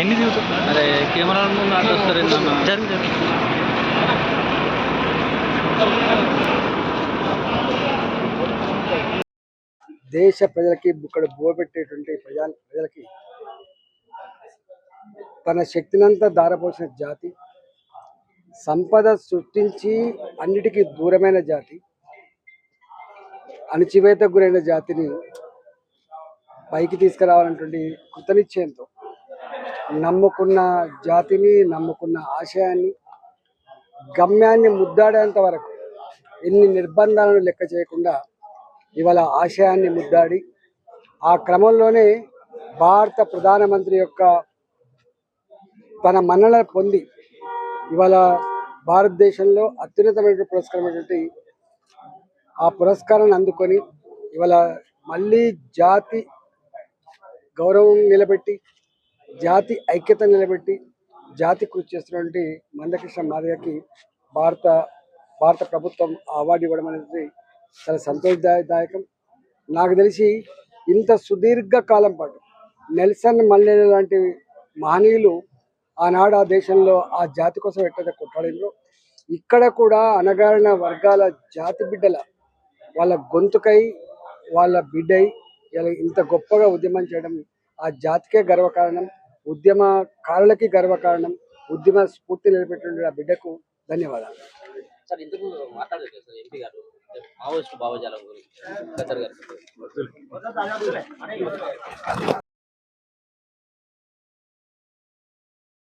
ఎన్ని దిగుతుంది అరే కెమెరా ముందు అడ్డు వస్తారు ఏందన్నా? జరిగి జరిగి. దేశ ప్రజలకి ఇక్కడ బోపెట్టేటువంటి ప్రజా ప్రజలకి తన శక్తినంతా దారపోసిన జాతి సంపద సృష్టించి అన్నిటికీ దూరమైన జాతి అణచివేతకు గురైన జాతిని పైకి తీసుకురావాలన్నటువంటి కృతనిశ్చయంతో నమ్ముకున్న జాతిని నమ్ముకున్న ఆశయాన్ని గమ్యాన్ని ముద్దాడేంత వరకు ఎన్ని నిర్బంధాలను లెక్క చేయకుండా ఇవాళ ఆశయాన్ని ముద్దాడి ఆ క్రమంలోనే భారత ప్రధానమంత్రి యొక్క తన మన్నన పొంది ఇవాళ భారతదేశంలో అత్యున్నతమైన పురస్కారమైనటువంటి ఆ పురస్కారాన్ని అందుకొని ఇవాళ మళ్ళీ జాతి గౌరవం నిలబెట్టి జాతి ఐక్యత నిలబెట్టి జాతి కృషి చేస్తున్నటువంటి మందకృష్ణ మాదయ్యకి భారత భారత ప్రభుత్వం అవార్డు ఇవ్వడం అనేది చాలా సంతోషదాయకం. నాకు తెలిసి ఇంత సుదీర్ఘ కాలం పాటు నెల్సన్ మల్లెల లాంటి మహనీయులు ఆనాడు ఆ దేశంలో ఆ జాతి కోసం ఎట్టయితే కొట్లాడినో ఇక్కడ కూడా అనగారిన వర్గాల జాతి బిడ్డల వాళ్ళ గొంతుకై వాళ్ళ బిడ్డై ఇంత గొప్పగా ఉద్యమం చేయడం ఆ జాతికే గర్వకారణం ఉద్యమకారులకి గర్వకారణం ఉద్యమ స్ఫూర్తి నిలబెట్టిన ఆ బిడ్డకు ధన్యవాదాలు. సార్ ఇంతకు మాట్లాడలేదు సార్ ఎంపీ గారు మావోయిస్టు భావజాలం గురించి.